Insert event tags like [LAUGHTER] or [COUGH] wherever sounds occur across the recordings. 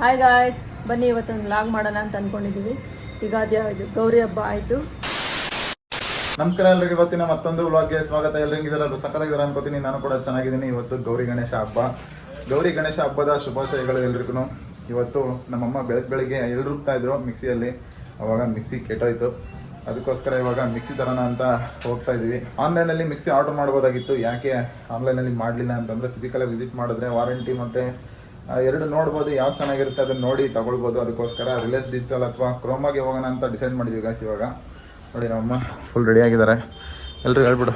Hi guys ಬನ್ನಿ ಇವತ್ತೊಂದು log ಮಾಡೋಣ ಅಂತ ಅನ್ಕೊಂಡಿದ್ದೀವಿ ಇದು ಗೌರಿ ಹಬ್ಬ ಆಯಿತು. ನಮಸ್ಕಾರ ಎಲ್ಲರಿಗೂ ಇವತ್ತಿನ ಮತ್ತೊಂದು ವ್ಲಾಗ್ಗೆ ಸ್ವಾಗತ. ಎಲ್ರಿಗೂ ಇದರಲ್ಲೂ ಸಕ್ಕತ್ತಾಗಿದ್ದಾರೆ ಅನ್ಕೋತೀನಿ. ನಾನು ಕೂಡ ಚೆನ್ನಾಗಿದ್ದೀನಿ. ಇವತ್ತು ಗೌರಿ ಗಣೇಶ ಹಬ್ಬ. ಗೌರಿ ಗಣೇಶ ಹಬ್ಬದ ಶುಭಾಶಯಗಳು ಎಲ್ರಿಗೂ. ಇವತ್ತು ನಮ್ಮಮ್ಮ ಬೆಳಗ್ಗೆ ಬೆಳಗ್ಗೆ ಎಳ್ಳು ರುಬ್ತಾ ಇದ್ರು ಮಿಕ್ಸಿಯಲ್ಲಿ. ಅವಾಗ ಮಿಕ್ಸಿ ಕೆಟ್ಟೋಯ್ತು. ಅದಕ್ಕೋಸ್ಕರ ಇವಾಗ ಮಿಕ್ಸಿ ತರೋಣ ಅಂತ ಹೋಗ್ತಾ ಇದೀವಿ. ಆನ್ಲೈನಲ್ಲಿ ಮಿಕ್ಸಿ ಆರ್ಡರ್ ಮಾಡ್ಬೋದಾಗಿತ್ತು. ಯಾಕೆ ಆನ್ಲೈನಲ್ಲಿ ಮಾಡಲಿಲ್ಲ ಅಂತಂದರೆ ಫಿಸಿಕಲಾಗಿ ವಿಸಿಟ್ ಮಾಡಿದ್ರೆ ವಾರಂಟಿ ಮತ್ತು ಎರಡು ನೋಡ್ಬೋದು ಯಾವ್ದು ಚೆನ್ನಾಗಿರುತ್ತೆ ಅದನ್ನ ನೋಡಿ ತಗೊಳ್ಬೋದು. ಅದಕ್ಕೋಸ್ಕರ ರಿಲಯನ್ಸ್ ಡಿಜಿಟಲ್ ಅಥವಾ ಕ್ರೋಮಾಗೆ ಹೋಗೋಣ ಅಂತ ಡಿಸೈಡ್ ಮಾಡಿದ್ವಿ ಗಾಸ್ ಇವಾಗ. ನೋಡಿ ನಮ್ಮ ಫುಲ್ ರೆಡಿ ಆಗಿದ್ದಾರೆ. ಎಲ್ರಿಗೂ ಹೇಳ್ಬಿಡು.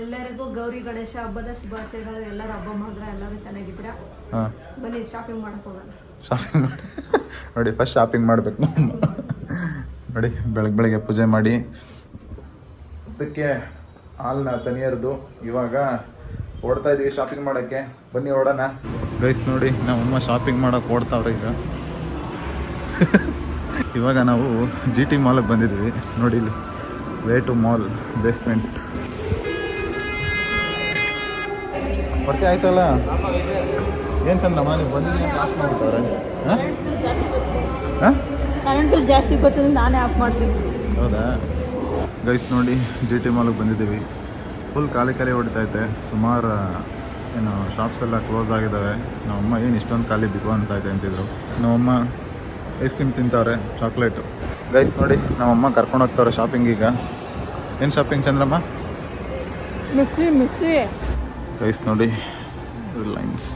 ಎಲ್ಲರಿಗೂ ಗೌರಿ ಗಣೇಶ ಹಬ್ಬದ ಶುಭಾಶಯಗಳು. ಎಲ್ಲರೂ ಹಬ್ಬ ಮಾಡಿದ್ರೆ ಎಲ್ಲರೂ ಚೆನ್ನಾಗಿದ್ದೀರಾ? ಹಾಂ. ಬನ್ನಿ ಶಾಪಿಂಗ್ ಮಾಡಕ್ಕೆ ಹೋಗೋಣ. ಶಾಪಿಂಗ್ ಮಾಡಿ [LAUGHS] ನೋಡಿ ಫಸ್ಟ್ ಶಾಪಿಂಗ್ ಮಾಡಬೇಕು ನೋಡಿ ಬೆಳಗ್ಗೆ ಬೆಳಗ್ಗೆ ಪೂಜೆ ಮಾಡಿ. ಅದಕ್ಕೆ ಹಾಲನ್ನ ತನಿಯರ್ದು ಇವಾಗ ಓಡ್ತಾ ಇದೀವಿ ಶಾಪಿಂಗ್ ಮಾಡೋಕ್ಕೆ. ಬನ್ನಿ ಓಡೋಣ. ಗೈಸ್ ನೋಡಿ ನಮ್ಮಮ್ಮ ಶಾಪಿಂಗ್ ಮಾಡೋಕೆ ಓಡ್ತಾವ್ರೆ ಈಗ. [LAUGHS] ಇವಾಗ ನಾವು ಜಿ ಟಿ ಮಾಲಿಗೆ ಬಂದಿದ್ವಿ. ನೋಡಿ ಇಲ್ಲಿ way to mall basement okay ಆಯ್ತಲ್ಲ? ಏನು ಚಂದ್ರಮ್ಮ ನೀವು ಬಂದಿದ್ದೀನಿ ಆಫ್ ಮಾಡ್ಬಿಟ್ಟವ್ರೆ? ಕರೆಂಟ್ ಬಿಲ್ ಜಾಸ್ತಿ ಬರ್ತದೆ ನಾನೇ ಆಫ್ ಮಾಡ್ತೀನಿ. ಹೌದಾ? ಗೈಸ್ ನೋಡಿ ಜಿ ಟಿ ಮಾಲಿಗೆ ಬಂದಿದ್ದೀವಿ. ಫುಲ್ ಖಾಲಿ ಖಾಲಿ ಹೊಡಿತೈತೆ ಸುಮಾರು ಏನು ಶಾಪ್ಸ್ ಎಲ್ಲ ಕ್ಲೋಸ್ ಆಗಿದ್ದಾವೆ ನಮ್ಮಮ್ಮ ಏನು ಇಷ್ಟೊಂದು ಖಾಲಿ ಬಿಗು ಅಂತ ಐತೆ ಅಂತಿದ್ರು. ನಮ್ಮಮ್ಮ ಐಸ್ ಕ್ರೀಮ್ ತಿಂತಾವ್ರೆ ಚಾಕ್ಲೇಟು ಗೈಸ್ ನೋಡಿ ನಮ್ಮಮ್ಮ ಕರ್ಕೊಂಡು ಹೋಗ್ತಾವ್ರೆ ಶಾಪಿಂಗ್ ಈಗ. ಏನು ಶಾಪಿಂಗ್ ಚಂದ್ರಮ್ಮ? ಗೈಸ್ ನೋಡಿ ರಿಲಯನ್ಸ್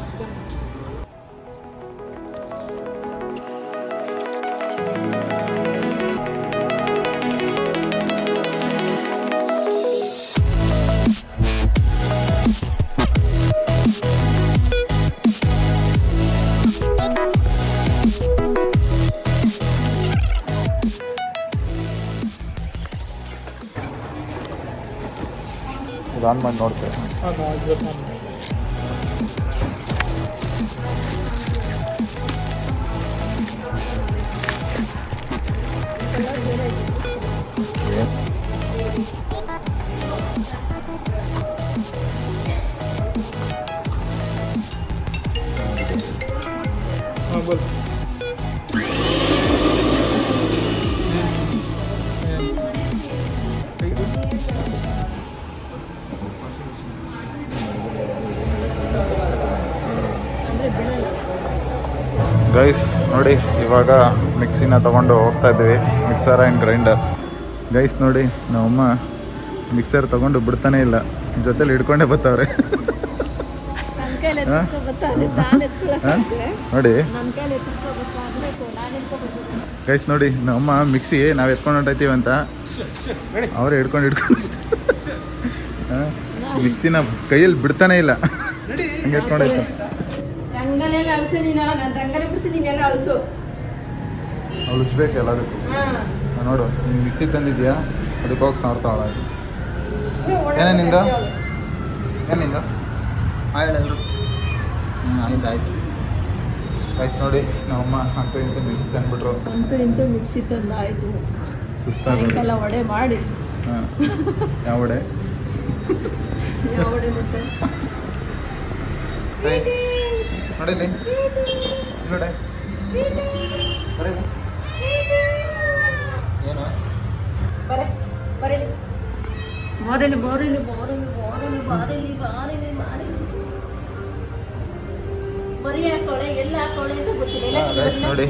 ಇದು ಮಾಡಿ ನೋಡ್ತೇವೆ. ಗೈಸ್ ನೋಡಿ ಇವಾಗ ಮಿಕ್ಸಿನ ತಗೊಂಡು ಹೋಗ್ತಾ ಇದ್ವಿ. ಮಿಕ್ಸರ್ ಆ್ಯಂಡ್ ಗ್ರೈಂಡರ್ ಗೈಸ್ ನೋಡಿ ನಮ್ಮಮ್ಮ ಮಿಕ್ಸರ್ ತಗೊಂಡು ಬಿಡ್ತಾನೆ ಇಲ್ಲ. ಜೊತೆಲಿ ಹಿಡ್ಕೊಂಡೇ ಬರ್ತಾವ್ರೆ ನೋಡಿ. ಗೈಸ್ ನೋಡಿ ನಮ್ಮಮ್ಮ ಮಿಕ್ಸಿ ನಾವು ಎತ್ಕೊಂಡು ಹೊಂಟೈತೀವಿ ಅಂತ. ಅವರೇ ಹಿಡ್ಕೊಂಡು ಹಿಡ್ಕೊಂಡು. ಮಿಕ್ಸಿನ ಕೈಯಲ್ಲಿ ಬಿಡ್ತಾನೆ ಇಲ್ಲ. ಹಂಗೆ ಎತ್ಕೊಂಡೈತೆ ಅಳಿಸು ನೀನು ನಾನು ರಂಗಲೆ ಬಿಡ್ತೀನಿ ನೀನೆಲ್ಲ ಅಳಿಸು. ಅವಳು ಉಜ್ಬೇಕು ಎಲ್ಲದಕ್ಕೂ ನೋಡು ನೀನು ಮಿಕ್ಸಿ ತಂದಿದ್ಯಾ? ಅದಕ್ಕೆ ಹೋಗಿ ಏನೇ ನಿಂದು? ಏನು ನಿಂದು? ಆಯ್ತು ಹ್ಞೂ ಆಯ್ತು ಆಯ್ತು. ಗೈಸ್ ನೋಡಿ ನಮ್ಮಮ್ಮ ಅಂತೂ ಇಂತೂ ಮಿಕ್ಸಿ ತಂದ್ಬಿಟ್ರು. ಅಂತ ಇಂತೂ ಮಿಕ್ಸಿ ತಂದು ಆಯಿತು ಸಾಯಂಕಾಲ ವಡೆ ಮಾಡಿ. ಹಾಂ ಯಾವ ಒಡೆ ಯಾವ ಒಡೆ ಮಾಡ್ತಾರೆ ಏಯ್, ನೋಡಿಲ್ಲಿ ನೋಡೆ ಬರೀಲಿ ಏನು? ಬರೆ ಬರೀಲಿ. ಬಾರೇಲಿ ಬಾರೇಲಿ ಬಾರೇಲಿ ಬಾರೇಲಿ ಬಾರೇಲಿ ಬಾರೇಲಿ ಬಾರೇಲಿ. ಮರಿ ಹಾಕೋಳೆ ಎಲ್ಲ ಹಾಕೋಳೆ ಅಂತ ಗೊತ್ತಿಲ್ಲ. ಗೈಸ್ ನೋಡಿ.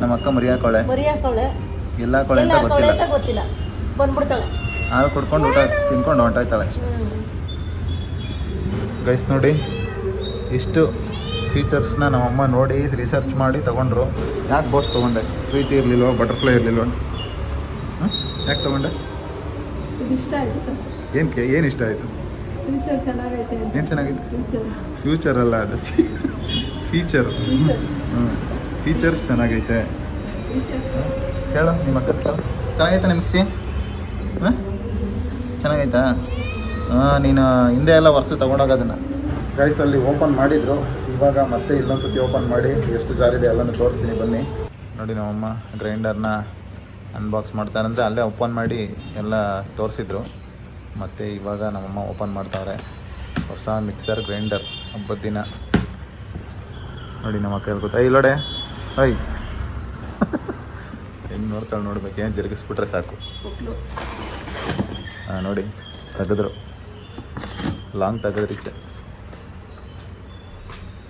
ನಮ್ಮ ಅಕ್ಕ ಮರಿಯಾ ಕೊಳೆ. ಮರಿ ಹಾಕೋಳೆ ಎಲ್ಲ ಹಾಕೋಳೆ ಅಂತ ಗೊತ್ತಿಲ್ಲ. ಅಂತ ಗೊತ್ತಿಲ್ಲ. ಬಂದ್ಬಿಡ್ತಾಳೆ. ಹಾಲು ಕುಡ್ಕೊಂಡು ಊಟ ತಿನ್ಕೊಂಡು ಹೊಂಟಾಯ್ತಾಳೆ ಗೈಸ್ ನೋಡಿ. ಇಷ್ಟು ಫೀಚರ್ಸ್ನ ನಮ್ಮಮ್ಮ ನೋಡಿ ರಿಸರ್ಚ್ ಮಾಡಿ ತೊಗೊಂಡ್ರು. ಯಾಕೆ ಬಾಸ್ ತೊಗೊಂಡೆ? ಪ್ರೀತಿ ಇರಲಿಲ್ವ ಬಟರ್ಫ್ಲೈ ಇರಲಿಲ್ವ? ಯಾಕೆ ತೊಗೊಂಡೆ? ಏನು ಇಷ್ಟ ಆಯ್ತು? ಏನು ಏನು ಇಷ್ಟ ಆಯಿತು? ಫ್ಯೂಚರ್ ಚೆನ್ನಾಗೈತೆ ಅಂತ. ಏನು ಚೆನ್ನಾಗಿತ್ತು? ಫ್ಯೂಚರ್ ಅಲ್ಲ ಅದು. ಫೀಚರ್ ಫ್ಯೂಚರ್ ಹ್ಞೂ ಫೀಚರ್ಸ್ ಚೆನ್ನಾಗೈತೆ. ಹೇಳ ಹೇಳು ನಿಮ್ಮ ಅಕ್ಕ ಕೇಳು ಚೆನ್ನಾಗೈತೆ ನಿಮ್ಗೆ ಹಾಂ? ಚೆನ್ನಾಗೈತಾ? ಹಾಂ ನೀನು ಹಿಂದೆ ಎಲ್ಲ ವರ್ಷ ತೊಗೊಂಡೋಗೋದನ್ನು ಗೈಸಲ್ಲಿ ಓಪನ್ ಮಾಡಿದ್ರು. ಇವಾಗ ಮತ್ತೆ ಇಲ್ಲೊಂದ್ಸತಿ ಓಪನ್ ಮಾಡಿ. ಎಷ್ಟು ಜಾರಿದೆ ಎಲ್ಲನೂ ತೋರಿಸ್ತೀನಿ, ಬನ್ನಿ. ನೋಡಿ ನಮ್ಮಮ್ಮ ಗ್ರೈಂಡರ್ನ ಅನ್ಬಾಕ್ಸ್ ಮಾಡ್ತಾರಂತೆ ಅಲ್ಲೇ ಓಪನ್ ಮಾಡಿ ಎಲ್ಲ ತೋರಿಸಿದ್ರು. ಮತ್ತು ಇವಾಗ ನಮ್ಮಮ್ಮ ಓಪನ್ ಮಾಡ್ತಾರೆ. ಹೊಸ ಮಿಕ್ಸರ್ ಗ್ರೈಂಡರ್ ಹಬ್ಬದ ದಿನ ನೋಡಿ ನಮ್ಮ ಕೈಯಲ್ಲಿ ಗೊತ್ತಾ? ಇಲ್ಲೋಡೆ ಐ ಹೆಂಗೆ ನೋಡ್ಕೊಂಡು ನೋಡ್ಬೇಕು. ಏನು ಜರುಗಿಸ್ಬಿಟ್ರೆ ಸಾಕು. ಹಾಂ ನೋಡಿ, ತೆಗೆದ್ರು. ಲಾಂಗ್ ತೆಗೆದ್ರು ಈಚೆ.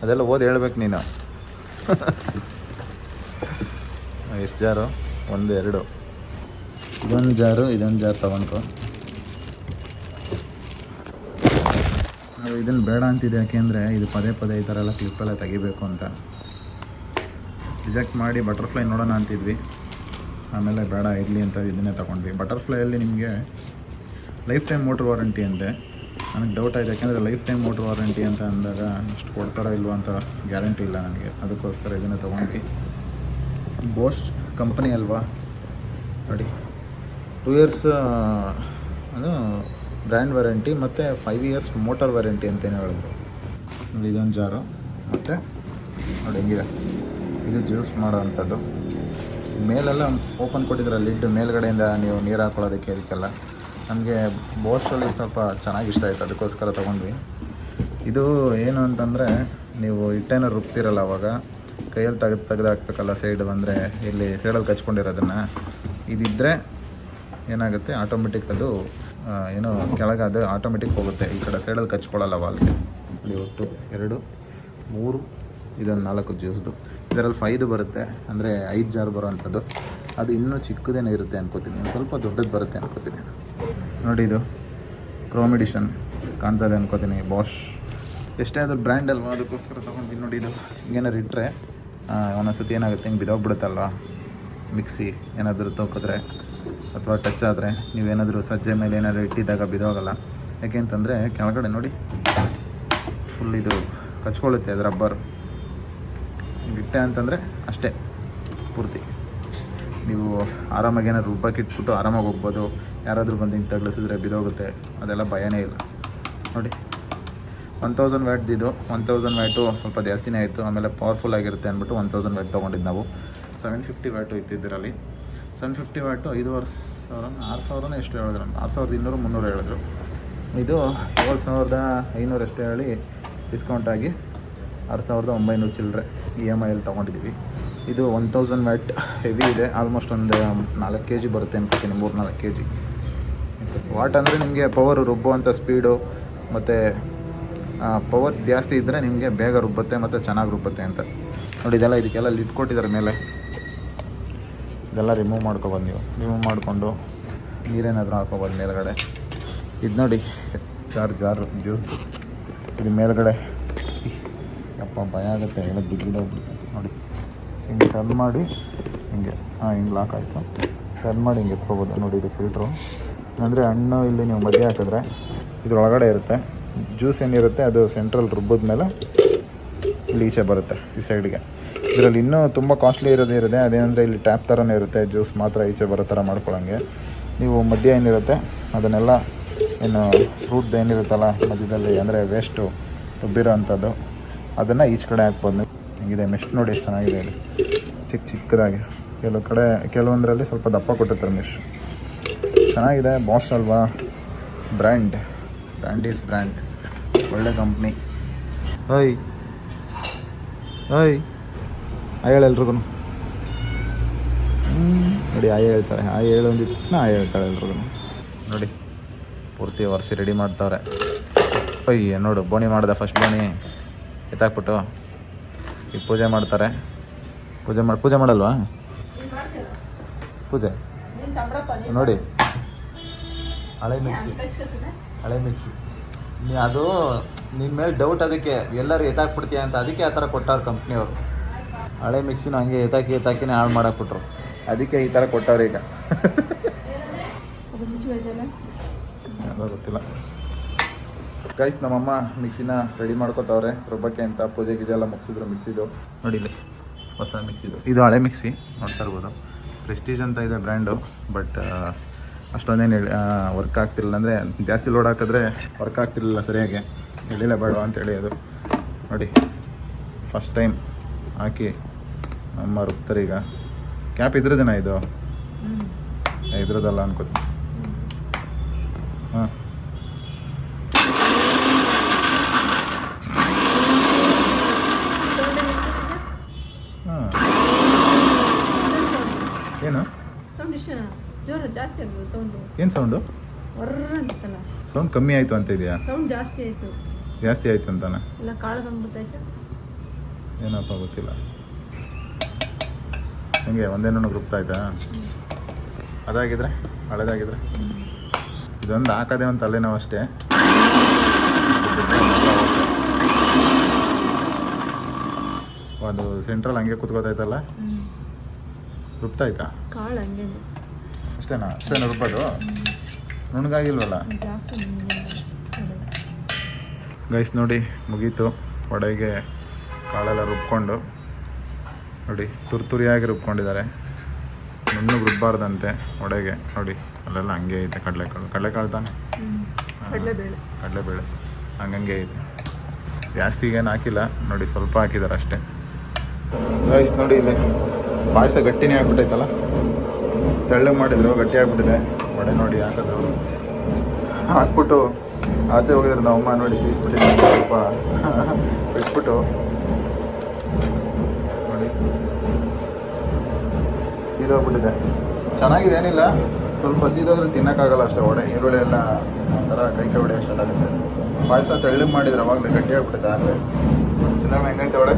ಅದೆಲ್ಲ ಓದಿ ಹೇಳ್ಬೇಕು ನೀನು. [LAUGHS] ಎಷ್ಟು ಜಾರು? ಒಂದು ಎರಡು. ಇದೊಂದು ಜಾರು ಇದೊಂದು ಜಾರು ತಗೊಂಡ್ಕೊ. ನಾವು ಇದನ್ನು ಬೇಡ ಅಂತಿದೆ ಯಾಕೆಂದರೆ ಇದು ಪದೇ ಪದೇ ಈ ಥರ ಎಲ್ಲ ಕ್ಲಿಪ್ಪೆಲ್ಲ ತೆಗಿಬೇಕು ಅಂತ. ರಿಜೆಕ್ಟ್ ಮಾಡಿ ಬಟರ್ಫ್ಲೈ ನೋಡೋಣ ಅಂತಿದ್ವಿ. ಆಮೇಲೆ ಬೇಡ ಇರಲಿ ಅಂತ ಇದನ್ನೇ ತೊಗೊಂಡ್ವಿ. ಬಟರ್ಫ್ಲೈಯಲ್ಲಿ ನಿಮಗೆ ಲೈಫ್ ಟೈಮ್ ಮೋಟ್ರ್ ವಾರಂಟಿ ಅಂತೆ. ನನಗೆ ಡೌಟ್ ಆಯಿತು. ಯಾಕೆಂದರೆ ಲೈಫ್ ಟೈಮ್ ಮೋಟ್ರ್ ವಾರಂಟಿ ಅಂತ ಅಂದಾಗ ಇಷ್ಟು ಕೊಡ್ತಾರೋ ಇಲ್ವೋ ಅಂತ ಗ್ಯಾರಂಟಿ ಇಲ್ಲ ನನಗೆ. ಅದಕ್ಕೋಸ್ಕರ ಇದನ್ನು ತೊಗೊಂಡ್ವಿ. ಬೋಸ್ ಕಂಪನಿ ಅಲ್ವಾ? ನೋಡಿ. ಟೂ ಇಯರ್ಸ್ ಅದು ಬ್ರ್ಯಾಂಡ್ ವಾರಂಟಿ ಮತ್ತು ಫೈವ್ ಇಯರ್ಸ್ ಮೋಟರ್ ವಾರಂಟಿ ಅಂತಲೇ ಹೇಳಿದ್ರು ನೋಡಿ, ಇದೊಂದು ಜಾರು. ಮತ್ತು ನೋಡಿ, ಹೆಂಗಿದೆ. ಇದು ಜ್ಯೂಸ್ ಮಾಡೋ ಅಂಥದ್ದು ಮೇಲೆಲ್ಲ ಓಪನ್ ಕೊಟ್ಟಿದ್ರೆ ಲಿಡ್ ಮೇಲ್ಗಡೆಯಿಂದ ನೀವು ನೀರು ಹಾಕೊಳ್ಳೋದಕ್ಕೆ ಅದಕ್ಕೆಲ್ಲ ನಮಗೆ ಬೋಸ್ಟಲ್ಲಿ ಸ್ವಲ್ಪ ಚೆನ್ನಾಗಿ ಇಷ್ಟ ಆಯಿತು, ಅದಕ್ಕೋಸ್ಕರ ತೊಗೊಂಡ್ವಿ. ಇದು ಏನು ಅಂತಂದರೆ, ನೀವು ಹಿಟ್ಟೇನ ರುಬ್ತಿರಲ್ಲ ಅವಾಗ, ಕೈಯಲ್ಲಿ ತೆಗೆದು ತೆಗೆದು ಹಾಕ್ಬೇಕಲ್ಲ ಸೈಡ್ ಬಂದರೆ, ಇಲ್ಲಿ ಸೈಡಲ್ಲಿ ಕಚ್ಕೊಂಡಿರೋದನ್ನು. ಇದಿದ್ದರೆ ಏನಾಗುತ್ತೆ ಆಟೋಮೆಟಿಕ್ ಅದು ಏನು ಕೆಳಗೆ ಅದು ಆಟೋಮೆಟಿಕ್ ಹೋಗುತ್ತೆ. ಈ ಕಡೆ ಸೈಡಲ್ಲಿ ಕಚ್ಕೊಳ್ಳಲ್ಲ ವಾಲ್ಗೆ. ಇಲ್ಲಿ ಒಟ್ಟು ಎರಡು, ಮೂರು, ಇದೊಂದು ನಾಲ್ಕು ಜ್ಯೂಸ್ದು ಇದರಲ್ಲಿ ಫೈದು ಬರುತ್ತೆ, ಅಂದರೆ ಐದು ಜಾರ್ ಬರೋವಂಥದ್ದು. ಅದು ಇನ್ನೂ ಚಿಕ್ಕದೇನೇ ಇರುತ್ತೆ ಅನ್ಕೋತೀನಿ. ಸ್ವಲ್ಪ ದೊಡ್ಡದು ಬರುತ್ತೆ ಅನ್ಕೋತೀನಿ. ನೋಡಿ ಇದು. ಕ್ರೋಮ್ ಎಡಿಷನ್ ಕಾಣ್ತಾ ಇದೆ ಅನ್ಕೋತೀನಿ ಬಾಷ್ ಎಷ್ಟೇ ಆದರೂ ಬ್ರ್ಯಾಂಡ್ ಅಲ್ವಾ, ಅದಕ್ಕೋಸ್ಕರ ತೊಗೊಂಡು ನೋಡಿ ಇದು. ಹಿಂಗೇನಾರು ಇಟ್ಟರೆ ಒಂದೊಂದ್ಸತಿ ಏನಾಗುತ್ತೆ, ಹಿಂಗೆ ಬಿದೋಗ್ಬಿಡುತ್ತಲ್ವಾ ಮಿಕ್ಸಿ ಏನಾದರೂ ತೊಕಿದ್ರೆ, ಅಥವಾ ಟಚ್ ಆದರೆ, ನೀವೇನಾದರೂ ಸಜ್ಜೆ ಮೇಲೆ ಏನಾದರೂ ಇಟ್ಟಿದ್ದಾಗ ಬಿದೋಗಲ್ಲ ಯಾಕೆಂತಂದರೆ ಕೆಳಗಡೆ ನೋಡಿ ಫುಲ್ ಇದು ಕಚ್ಕೊಳ್ಳುತ್ತೆ ಅದು ರಬ್ಬರ್ ಇಟ್ಟೆ ಅಂತಂದರೆ ಅಷ್ಟೇ, ಪೂರ್ತಿ. ನೀವು ಆರಾಮಾಗಿ ಏನಾದ್ರು ರೂಪಾಯಿ ಇಟ್ಬಿಟ್ಟು ಆರಾಮಾಗಿ ಹೋಗ್ಬೋದು. ಯಾರಾದರೂ ಬಂದು ಹಿಂಗೆ ತಗ್ಲಿಸಿದ್ರೆ ಬಿದೋಗುತ್ತೆ. ಅದೆಲ್ಲ ಭಯನೇ ಇಲ್ಲ. ನೋಡಿ. ಒನ್ ತೌಸಂಡ್ ವ್ಯಾಟ್ ಇದು. ಒನ್ ತೌಸಂಡ್ ವ್ಯಾಟು ಸ್ವಲ್ಪ ಜಾಸ್ತಿನೇ ಆಯಿತು. ಆಮೇಲೆ ಪವರ್ಫುಲ್ ಆಗಿರುತ್ತೆ ಅಂದ್ಬಿಟ್ಟು ಒನ್ ತೌಸಂಡ್ ವ್ಯಾಟ್ ತೊಗೊಂಡಿದ್ದು ನಾವು. ಸೆವೆನ್ ಫಿಫ್ಟಿ ವ್ಯಾಟು ಇತ್ತಿದ್ದರಲ್ಲಿ ಸೆವೆನ್ ಫಿಫ್ಟಿ ವ್ಯಾಟು ಐದುವರೆ ಸಾವಿರ, ಆರು ಸಾವಿರನೇ ಎಷ್ಟು ಹೇಳಿದ್ರು ಆರು ಸಾವಿರದ ಇನ್ನೂರು, ಮುನ್ನೂರು ಹೇಳಿದ್ರು. ಇದು ಏಳು ಸಾವಿರದ ಐನೂರು ಅಷ್ಟೇ ಹೇಳಿ ಡಿಸ್ಕೌಂಟಾಗಿ ಆರು ಸಾವಿರದ ಒಂಬೈನೂರು ಚಿಲ್ಲರೆ ಇ ಎಂ ಐಯಲ್ಲಿ ತೊಗೊಂಡಿದ್ದೀವಿ. ಇದು ಒನ್ ತೌಸಂಡ್ ವ್ಯಾಟ್ ಹೆವಿ ಇದೆ. ಆಲ್ಮೋಸ್ಟ್ ಒಂದು ನಾಲ್ಕು ಕೆ ಜಿ ಬರುತ್ತೆ ಅನ್ಕೋತೀನಿ ಮೂರು ನಾಲ್ಕು ಕೆ ಜಿ ವಾಟ್ ಅಂದರೆ ನಿಮಗೆ ಪವರ್ ರುಬ್ಬುವಂಥ ಸ್ಪೀಡು ಮತ್ತು ಪವರ್ ಜಾಸ್ತಿ ಇದ್ದರೆ ನಿಮಗೆ ಬೇಗ ರುಬ್ಬುತ್ತೆ ಮತ್ತು ಚೆನ್ನಾಗಿ ರುಬ್ಬುತ್ತೆ ಅಂತ. ನೋಡಿ, ಇದೆಲ್ಲ ಇದಕ್ಕೆಲ್ಲ ಲಿಡ್ ಕೊಟ್ಟಿದ್ದಾರೆ ಮೇಲೆ. ಇದೆಲ್ಲ ರಿಮೂವ್ ಮಾಡ್ಕೊಬೋದು ನೀವು. ರಿಮೂವ್ ಮಾಡಿಕೊಂಡು ನೀರೇನಾದರೂ ಹಾಕೋಬೋದು ಮೇಲುಗಡೆ. ಇದು ನೋಡಿ ಜಾರ್ ಜಾರ್ ಜ್ಯೂಸ್ದು ಇದು ಮೇಲ್ಗಡೆ. ಯಪ್ಪ, ಭಯ ಆಗುತ್ತೆ. ಎಲ್ಲ ಬಿದ್ದಿದ್ದೋಗ್ಬಿಡ್ತೈತೆ ನೋಡಿ. ಹಿಂಗೆ ಟರ್ನ್ ಮಾಡಿ, ಹಿಂಗೆ, ಹಾಂ, ಹಿಂಗೆ ಲಾಕ್ ಆಯಿತು. ಟರ್ನ್ ಮಾಡಿ ಹಿಂಗೆ ಎತ್ಕೋಬೋದು. ನೋಡಿ ಇದು ಫಿಲ್ಟ್ರು ಅಂದರೆ ಹಣ್ಣು ಇಲ್ಲಿ ನೀವು ಮಧ್ಯೆ ಹಾಕಿದ್ರೆ ಇದ್ರೊಳಗಡೆ ಇರುತ್ತೆ. ಜ್ಯೂಸ್ ಏನಿರುತ್ತೆ, ಅದು ಸೆಂಟ್ರಲ್ ರುಬ್ಬದ ಮೇಲೆ ಇಲ್ಲಿ ಈಚೆ ಬರುತ್ತೆ ಈ ಸೈಡ್ಗೆ ಇದರಲ್ಲಿ ಇನ್ನೂ ತುಂಬ ಕಾಸ್ಟ್ಲಿ ಇರೋದೇ ಇರುತ್ತೆ. ಅದೇನಂದರೆ ಇಲ್ಲಿ ಟ್ಯಾಪ್ ಥರನೇ ಇರುತ್ತೆ. ಜ್ಯೂಸ್ ಮಾತ್ರ ಈಚೆ ಬರೋ ಥರ ಮಾಡ್ಕೊಳ್ಳೋಂಗೆ ನೀವು ಮಧ್ಯ ಏನಿರುತ್ತೆ, ಅದನ್ನೆಲ್ಲ ಏನು ಫ್ರೂಟ್ದು ಏನಿರುತ್ತಲ್ಲ ಮಧ್ಯದಲ್ಲಿ, ಅಂದರೆ ವೇಸ್ಟು ರುಬ್ಬಿರೋ ಅಂಥದ್ದು ಅದನ್ನು ಈಚೆ ಕಡೆ ಹಾಕ್ಬೋದು. ಹಿಂಗಿದೆ ಮೆಶ್ ನೋಡಿ ಎಷ್ಟು ಚೆನ್ನಾಗಿದೆ ಇದು ಚಿಕ್ಕ ಚಿಕ್ಕದಾಗಿ. ಕೆಲವು ಕಡೆ, ಕೆಲವೊಂದರಲ್ಲಿ ಸ್ವಲ್ಪ ದಪ್ಪ ಕೊಟ್ಟಿರ್ತಾರೆ ಮೆಶ್ ಚೆನ್ನಾಗಿದೆ ಬಾಸ್ ಅಲ್ವಾ? ಬ್ರ್ಯಾಂಡ್ ಬ್ರ್ಯಾಂಡ್ ಈಸ್ ಬ್ರ್ಯಾಂಡ್ ಒಳ್ಳೆ ಕಂಪ್ನಿ ಓಯ್ ಓಯ್ ಆಯ್ ಹೇಳೆಲ್ರಿಗೂ ನೋಡಿ ಆಯ್ ಹೇಳ್ತಾರೆ. ಆಯ್ ಹೇಳು ಇತ್ತು ಆಯ್ ಹೇಳ್ತಾಳೆ ಎಲ್ರಿಗೂ ನೋಡಿ, ಪೂರ್ತಿ ಒರೆಸಿ ರೆಡಿ ಮಾಡ್ತಾವ್ರೆ. ಅಯ್ಯ, ನೋಡು, ಬೋಣಿ ಮಾಡಿದೆ ಫಸ್ಟ್ ಬೋಣಿ. ಎತ್ತಾಕ್ಬಿಟ್ಟು. ಈಗ ಪೂಜೆ ಮಾಡ್ತಾರೆ. ಪೂಜೆ ಮಾಡಿ ಪೂಜೆ ಮಾಡಲ್ವಾ? ಪೂಜೆ. ನೋಡಿ. ಹಳೆ ಮಿಕ್ಸಿ. ಹಳೆ ಮಿಕ್ಸಿ. ನೀ ಅದು ನಿನ್ನ ಮೇಲೆ ಡೌಟ್ ಅದಕ್ಕೆ. ಎಲ್ಲರೂ ಎತ್ತಾಕ್ಬಿಡ್ತೀಯ ಅಂತ ಅದಕ್ಕೆ ಆ ಥರ ಕೊಟ್ಟವ್ರು ಕಂಪ್ನಿಯವರು ಹಳೆ ಮಿಕ್ಸಿನ ಹಂಗೆ ಎತ್ತಾಕಿ ಎತ್ತಾಕಿನೇ ಹಾಳು ಮಾಡಾಕ್ಬಿಟ್ರು. ಅದಕ್ಕೆ ಈ ಥರ ಕೊಟ್ಟವ್ರು ಈಗ. ಗೊತ್ತಿಲ್ಲ. ಗೈಸ್ ನಮ್ಮಮ್ಮ ಮಿಕ್ಸಿನ ರೆಡಿ ಮಾಡ್ಕೋತಾವ್ರೆ. ರುಬ್ಬಕ್ಕೆ ಅಂತ ಪೂಜೆ ಗೀಜೆ ಎಲ್ಲ ಮುಗಿಸಿದ್ರು ಮಿಕ್ಸಿದು. ನೋಡಿಲಿ ಹೊಸ ಮಿಕ್ಸಿದು. ಇದು ಹಳೆ ಮಿಕ್ಸಿ ನೋಡ್ತಾ ಇರ್ಬೋದು. ಪ್ರೆಸ್ಟೀಜ್ ಅಂತ ಇದೆ ಬ್ರ್ಯಾಂಡು ಬಟ್ ಅಷ್ಟೊಂದೇನು ಹೇಳಿ ವರ್ಕ್ ಆಗ್ತಿರಲಿಲ್ಲ ಅಂದರೆ ಜಾಸ್ತಿ ಲೋಡ್ ಹಾಕಿದ್ರೆ ವರ್ಕ್ ಆಗ್ತಿರಲಿಲ್ಲ ಸರಿಯಾಗಿ. ಹೇಳಿಲ್ಲ ಬೇಡ ಅಂತೇಳಿ ಅದು. ನೋಡಿ ಫಸ್ಟ್ ಟೈಮ್ ಹಾಕಿ ಅಮ್ಮ ರುಬ್ತಾರೆ ಈಗ. ಕ್ಯಾಪ್ ಇದ್ರದೇನಾ ಇದು? ಇದ್ರದಲ್ಲ ಅನ್ಕೋತೀನಿ. ಹಾಂ ಏನು ಸೌಂಡ್ ಇಷ್ಟನಾ ಜೋರ ಜಾಸ್ತಿ ಆಗ್ಬೋದು ಸೌಂಡು ಏನು ಸೌಂಡು ವರ್ರ ಅಂತಲ್ಲ ಸೌಂಡ್ ಕಮ್ಮಿ ಆಯಿತು ಅಂತ ಇದೆಯಾ ಸೌಂಡ್ ಜಾಸ್ತಿ ಆಯಿತು. ಜಾಸ್ತಿ ಆಯಿತು ಅಂತಾನೆ. ಎಲ್ಲ ಕಾಳಗಂಗ್ಬಿಟ್ಟೈತೆ ಏನಪ್ಪ ಗೊತ್ತಿಲ್ಲ. ಹೆಂಗೆ ಒಂದೇನೋ ಗುಪ್ತಾಯ್ತಾ ಅದಾಗಿದ್ರೆ ಹಳೇದಾಗಿದ್ರೆ? ಇದೊಂದು ಹಾಕದೆ ಒಂದು ತಲೆನೋವು ಅಷ್ಟೇ. ಅದು ಸೆಂಟ್ರಲ್ ಹಂಗೆ ಕುತ್ಕೋತೈತಲ್ಲ ರುಬ್ತಾಯ್ತಾ ಕಾಳು ಹಂಗೇನೆ. ಅಷ್ಟೇನಾ ಅಷ್ಟೇನಾ ರುಬ್ಬೋದು ನುಣ್ಣಗಾಗಿಲ್ವಲ್ಲ ಜಾಸ್ತಿ ಗೈಸ್ ನೋಡಿ ಮುಗೀತು. ವಡೆಗೆ ಕಾಳೆಲ್ಲ ರುಬ್ಕೊಂಡು ನೋಡಿ ತುರ್ತುರಿಯಾಗಿ ರುಬ್ಕೊಂಡಿದ್ದಾರೆ. ನುಣ್ಣಗೆ ರುಬ್ಬಾರ್ದಂತೆ ವಡೆಗೆ ನೋಡಿ ಅಲ್ಲೆಲ್ಲ ಹಂಗೆ ಐತೆ ಕಡಲೆಕಾಳು. ಕಡಲೆಕಾಳು ತಾನೆ? ಕಡಲೆಬೇಳೆ. ಹಂಗಂಗೆ ಐತೆ. ಜಾಸ್ತಿ ಏನು ಹಾಕಿಲ್ಲ. ನೋಡಿ ಸ್ವಲ್ಪ ಹಾಕಿದ್ದಾರೆ ಅಷ್ಟೇ. ಗೈಸ್ ನೋಡಿ ಇಲ್ಲಿ ಪಾಯಸ ಗಟ್ಟಿನೇ ಆಗ್ಬಿಟ್ಟೈತಲ್ಲ? ತೆಳ್ಳಗೆ ಮಾಡಿದ್ರು ಗಟ್ಟಿ ಆಗ್ಬಿಟ್ಟಿದೆ ವಡೆ ನೋಡಿ ಹಾಕೋದು. ಹಾಕ್ಬಿಟ್ಟು ಆಚೆ ಹೋಗಿದ್ರೆ ನಮ್ಮಮ್ಮ ನೋಡಿ ಸೀಸ್ಬಿಟ್ಟಿದ್ದೆ ಸ್ವಲ್ಪ ಬಿಟ್ಬಿಟ್ಟು ನೋಡಿ. ಸೀದೋಗ್ಬಿಟ್ಟಿದೆ. ಚೆನ್ನಾಗಿದೆ ಏನಿಲ್ಲ. ಸ್ವಲ್ಪ ಸೀದೋದ್ರೆ ತಿನ್ನೋಕ್ಕಾಗಲ್ಲ ಅಷ್ಟೇ. ಒಡೆ ಈರುಳ್ಳಿ ಎಲ್ಲ ಒಂಥರ ಕೈ ಕೈ ಹೊಡೆ ಸ್ಟಾರ್ಟ್ ಆಗುತ್ತೆ. ಪಾಯಸ ತೆಳ್ಳಗೆ ಮಾಡಿದ್ರೆ ಅವಾಗಲೇ ಗಟ್ಟಿ ಆಗ್ಬಿಟ್ಟಿದೆ ಆಗಲೇ. ಚಂದ್ರಮ್ಮ ಹೆಂಗೈತೆ ಒಡೆ?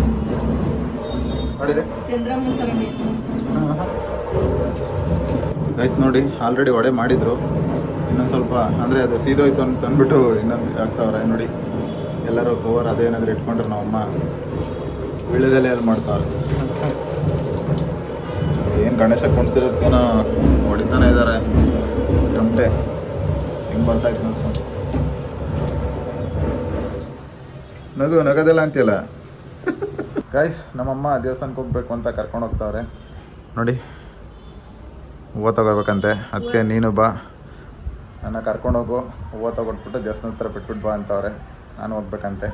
ನೋಡಿರಿ. ಗೈಸ್ ನೋಡಿ ಆಲ್ರೆಡಿ ಒಡೆ ಮಾಡಿದ್ರು. ಇನ್ನೊಂದು ಸ್ವಲ್ಪ, ಅಂದರೆ ಅದು ಸೀದೋಯ್ತು ಅಂತ ಅಂದ್ಬಿಟ್ಟು ಇನ್ನೊಂದು ಆಗ್ತಾವ್ರೆ, ನೋಡಿ. ಎಲ್ಲರೂ ಕವರ್ ಅದೇನಾದರೂ ಇಟ್ಕೊಂಡ್ರೆ ನಮ್ಮಮ್ಮ. ವಿಳ್ಯದೆಲೆ ಅದು ಮಾಡ್ತಾವ್ರೆ. ಏನು ಗಣೇಶ ಕುಣಿಸಿರೋದಕ್ಕೇನೋ ಹೊಡಿತಾನೆ ಇದ್ದಾರೆ ಗಂಟೆ. ಹಿಂಗೆ ಬರ್ತಾ ಇತ್ತು ನೋಡಿ ಸ್ವಲ್ಪ ನಗು, ನಗದಲ್ಲ ಅಂತೀಯಲ್ಲ? [LAUGHS] ಗೈಸ್ ನಮ್ಮಮ್ಮ ದೇವಸ್ಥಾನಕ್ಕೆ ಹೋಗ್ಬೇಕು ಅಂತ ಕರ್ಕೊಂಡು ಹೋಗ್ತಾವ್ರೆ. ನೋಡಿ ಹೂವು ತಗೋಬೇಕಂತೆ ಅದಕ್ಕೆ ನೀನು ಬಾ. ನನ್ನ ಕರ್ಕೊಂಡೋಗು ಹೂವು ತಗೊಟ್ಬಿಟ್ಟು ದೇವಸ್ಥಾನ ಹತ್ರ ಬಿಟ್ಬಿಟ್ಟು ಬಾ ಅಂತವ್ರೆ. ನಾನು ಹೋಗ್ಬೇಕಂತೆ.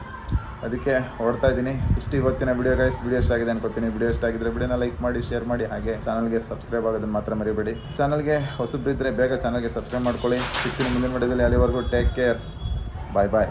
ಅದಕ್ಕೆ ಹೊರಡ್ತಾ ಇದ್ದೀನಿ. ಇಷ್ಟು ಇವತ್ತಿನ ವಿಡಿಯೋ ಗೈಸ್ ವಿಡಿಯೋ ಎಷ್ಟು ಆಗಿದೆ ಅನ್ಕೋತೀನಿ. ವಿಡಿಯೋ ಎಷ್ಟು ಆಗಿದ್ರೆ ವಿಡಿಯೋನ ಲೈಕ್ ಮಾಡಿ ಶೇರ್ ಮಾಡಿ. ಹಾಗೆ ಚಾನಲ್ಗೆ ಸಬ್ಸ್ಕ್ರೈಬ್ ಆಗೋದನ್ನು ಮಾತ್ರ ಮರಿಬೇಡಿ. ಚಾನಲ್ಗೆ ಹೊಸಬ್ರಿದ್ರೆ ಬೇಗ ಚಾನಲ್ಗೆ ಸಬ್ಸ್ಕ್ರೈಬ್ ಮಾಡ್ಕೊಳ್ಳಿ. ಸಿಗ್ತೀನಿ ಮುಂದಿನ ವಿಡಿಯೋದಲ್ಲಿ ಅಲ್ಲಿವರೆಗೂ ಟೇಕ್ ಕೇರ್ ಬಾಯ್ ಬಾಯ್